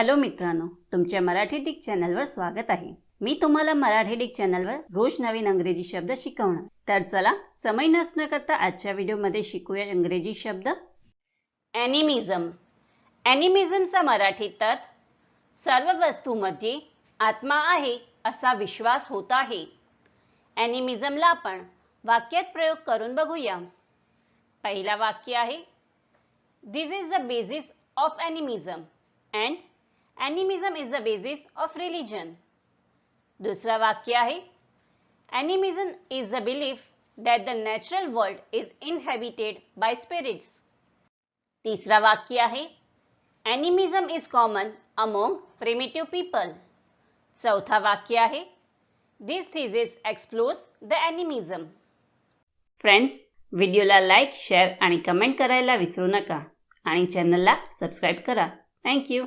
Hello मित्रांनो तुमच्या Marathi Dick चॅनलवर स्वागत आहे. मी तुम्हाला मराठी डिक चॅनलवर रोज नवीन अंग्रेजी शब्द शिकवणार. तर चला समय नसणं करता आजच्या व्हिडिओमध्ये शिकूया इंग्रजी शब्द. ॲनिमिझम ॲनिमिझमचा मराठीत अर्थ सर्व वस्तूमध्ये आत्मा आहे असा विश्वास होत आहे. ॲनिमिझमला आपण वाक्यात प्रयोग करून बघूया. पहिला वाक्य आहे this is the basis of animism and animism is the basis of religion दुसरं वाक्य आहे animism is the belief that the natural world is inhabited by spirits तिसरा वाक्य आहे animism is common among primitive people चौथा वाक्य आहे this thesis explores the animism friends व्हिडिओला लाईक शेअर आणि कमेंट करायला विसरू नका आणि चॅनलला सबस्क्राईब करा. थँक्यू